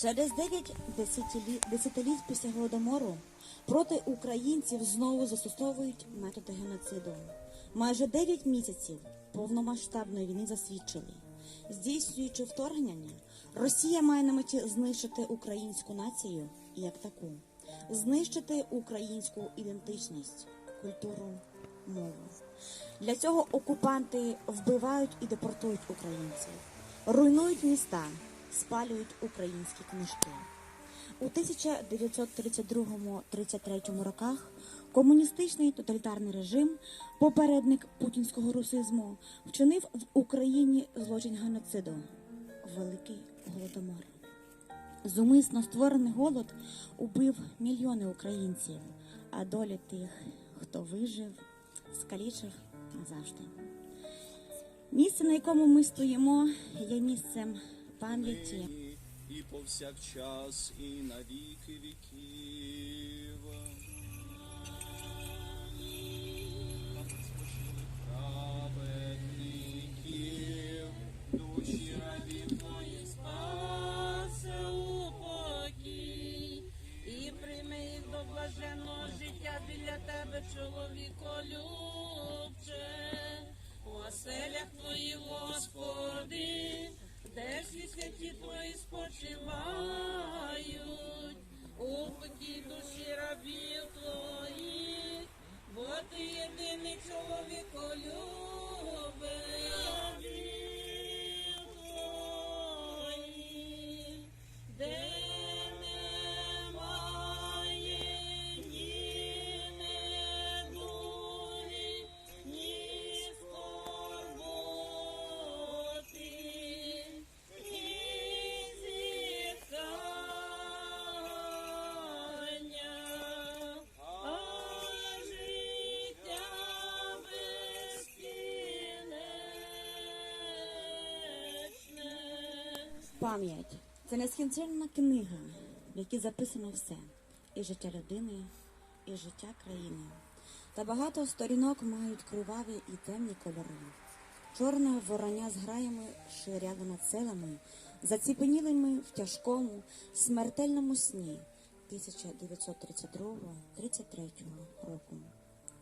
Через 9 десятилі- десятиліть після голодомору проти українців знову застосовують методи геноциду. Майже 9 місяців повномасштабної війни засвідчили. Здійснюючи вторгнення, Росія має на меті знищити українську націю як таку, знищити українську ідентичність, культуру, мову. Для цього окупанти вбивають і депортують українців, руйнують міста, спалюють українські книжки. У 1932-33 роках комуністичний тоталітарний режим, попередник путінського русизму, вчинив в Україні злочин геноциду Великий Голодомор. Зумисно створений голод убив мільйони українців, а долі тих, хто вижив, скалічив назавжди. Місце, на якому ми стоїмо, є місцем пам'яті. і повсякчас, і на віки віків. Праведників, душі рабів твоїх спасе упокій і прийми їх до блаженного життя біля тебе, чоловіко любче, у святі твої спочивають, у упокій душі рабів твоїх, бо ти єдиний чоловік любить. Пам'ять це нескінченна книга, в якій записано все: і життя людини, і життя країни. Та багато сторінок мають криваві і темні кольори. Чорне вороня з граями ширяло над селами, заціпенілими в тяжкому, смертельному сні 1932-33 року.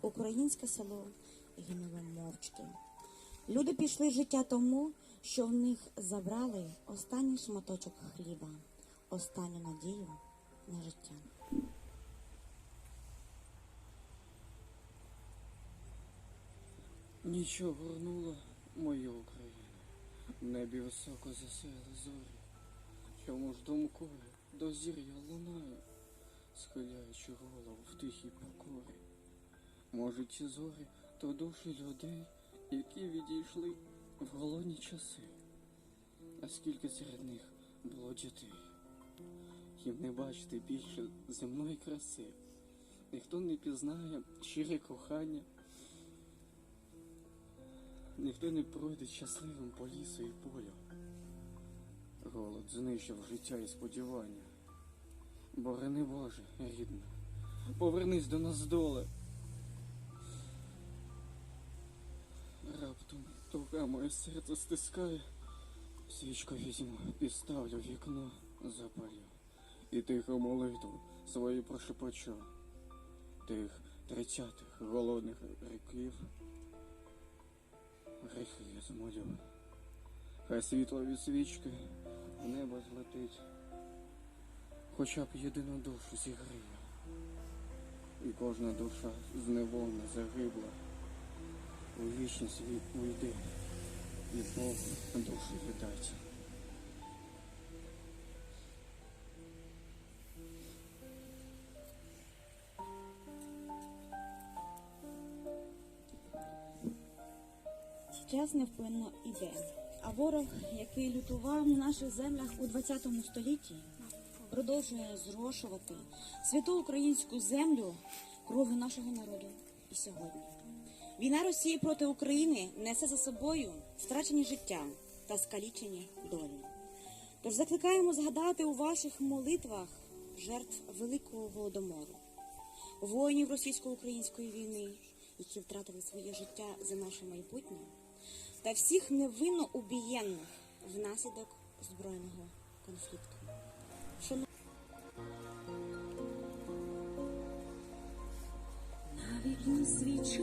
Українське село гинуло мовчки. Люди пішли життя тому, що в них забрали останній шматочок хліба, останню надію на життя. Нічого горнула моя Україна, в небі високо засяяли зорі, чому ж думкою до зір'я лунаю, схиляючи голову в тихій покорі. Може, ті зорі то душі людей, які відійшли в голодні часи, а скільки серед них було дітей, їм не бачити більше земної краси, ніхто не пізнає щире кохання. Ніхто не пройде щасливим по лісу і полю. Голод знищив життя і сподівання. Борони Боже, рідна, повернись до нас доле. Туга моє серце стискає. Свічку візьму і ставлю вікно, запалю. І тихо молитву свою прошепочу. Тих тридцятих голодних років гріхи я змолю. Хай світло від свічки в небо злетить, хоча б єдину душу зігріє. І кожна душа зневолена загибла, у вічність ві- уйде, і Богу душу віддать. Час невпинно іде. А ворог, який лютував на наших землях у 20 столітті, продовжує зрошувати святу українську землю кров'ю нашого народу і сьогодні. Війна Росії проти України несе за собою втрачені життя та скалічені долі. Тож закликаємо згадати у ваших молитвах жертв Великого Голодомору, воїнів російсько-української війни, які втратили своє життя за наше майбутнє, та всіх невинно убієнних внаслідок збройного конфлікту. На вікні свіча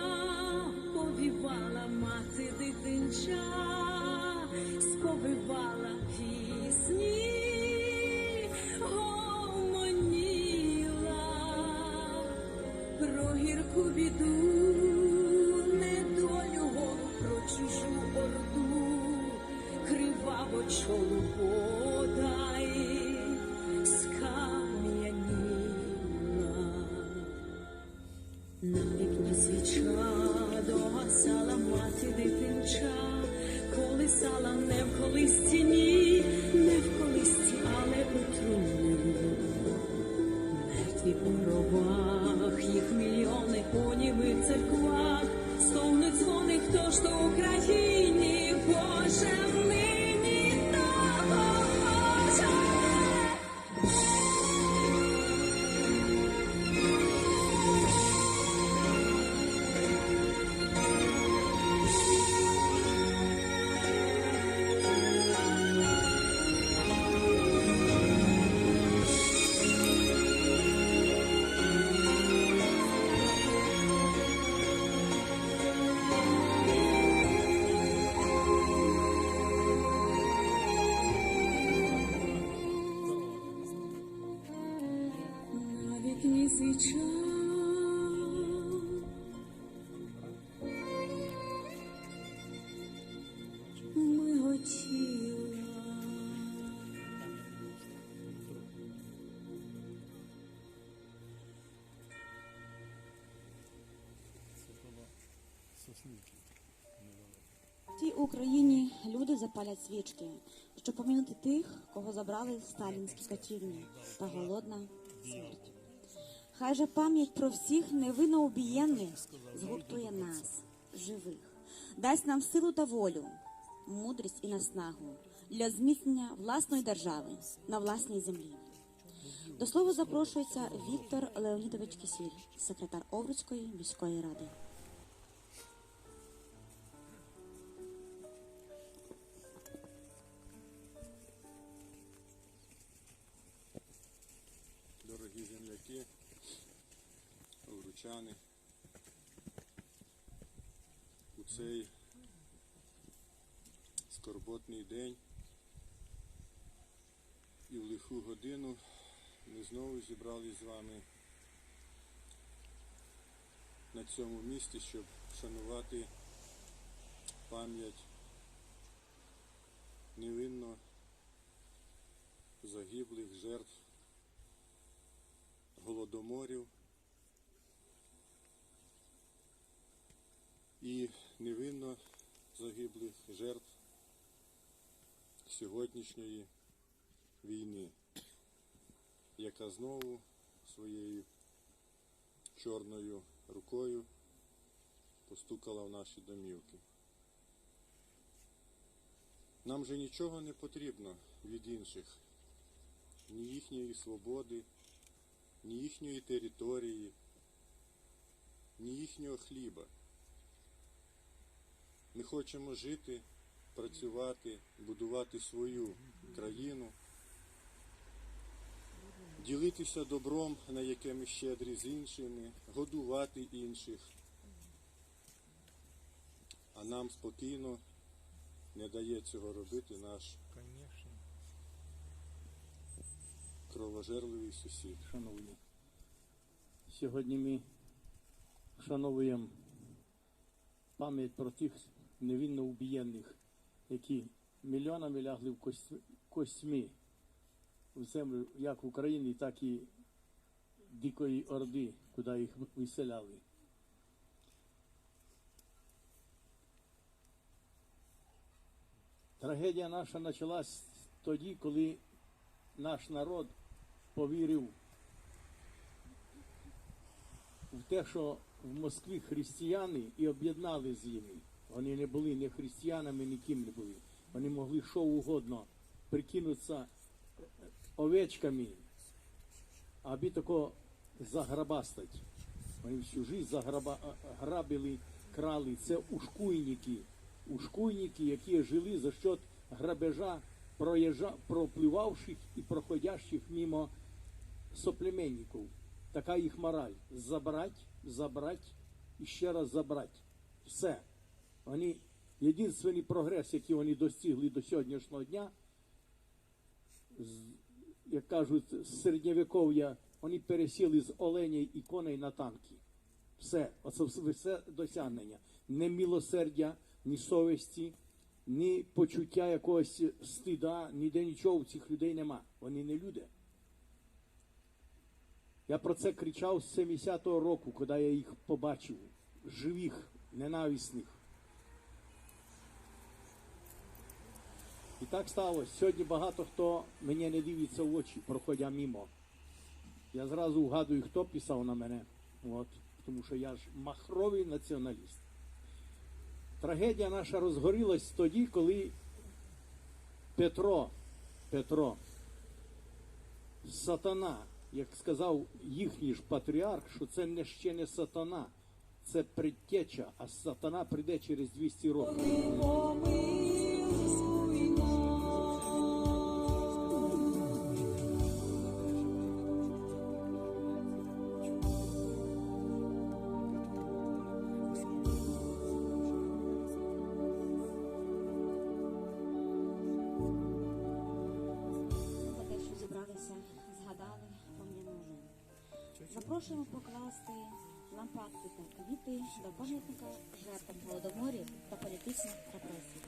мати дитинча, сповивала Не в колисці, ні, не в колисці, але у труні. Мертві у гробах, їх мільйони у в церквах, стовнуть дзвони, хто ж то Україні, Боже, нині того На свіча. Миготіла. В тій Україні люди запалять свічки, щоб помінути тих, кого забрали сталінські катівні та голодна смерть. Хай же пам'ять про всіх невинно убієнних згуртує нас, живих, дасть нам силу та волю, мудрість і наснагу для зміцнення власної держави на власній землі. До слова запрошується Віктор Леонідович Кисіль, секретар Овруцької міської ради. Скорботний день і в лиху годину ми знову зібрались з вами на цьому місці, щоб вшанувати пам'ять невинно загиблих жертв голодоморів і невинно загиблих жертв сьогоднішньої війни, яка знову своєю чорною рукою постукала в наші домівки. Нам же нічого не потрібно від інших, ні їхньої свободи, ні їхньої території, ні їхнього хліба. Ми хочемо жити, працювати, будувати свою країну, ділитися добром, на яке ми щедрі з іншими, годувати інших. А нам спокійно не дає цього робити наш кровожерливий сусід. Шановні, сьогодні ми вшановуємо пам'ять про тих невинно убієнних, які мільйонами лягли в костьми в землю як України, так і Дикої Орди, куди їх виселяли. Трагедія наша почалась тоді, коли наш народ повірив в те, що в Москві християни і об'єднали з ними. Вони не були ні християнами, ніким не були. Вони могли що угодно прикинутися овечками, аби тако заграбастать. Вони всю жизнь заграба, грабили, крали. Це ушкуйники. Ушкуйники, які жили за счет грабежа, проїжджа, пропливавших і проходящих мимо соплеменників. Така їх мораль. Забрать, забрать і ще раз забрать. Все. Вони, єдиний прогрес, який вони достигли до сьогоднішнього дня, як кажуть, з середньовіков'я, вони пересіли з оленей і коней на танки. Все, оце все досягнення. Не милосердя, ні совісті, ні почуття якогось стида, ніде нічого у цих людей нема. Вони не люди. Я про це кричав з 70-го року, коли я їх побачив, живих, ненависних. Так сталося. Сьогодні багато хто мені не дивиться в очі, проходя мимо. Я зразу вгадую, хто писав на мене. От, тому що я ж махровий націоналіст. Трагедія наша розгорілась тоді, коли Петро, Петро, сатана, як сказав їхній ж патріарх, що це не ще не сатана, це предтеча, а сатана прийде через 200 років. Запрошуємо покласти лампадки та квіти до пам'ятника жертвам голодоморів та політичних репресій.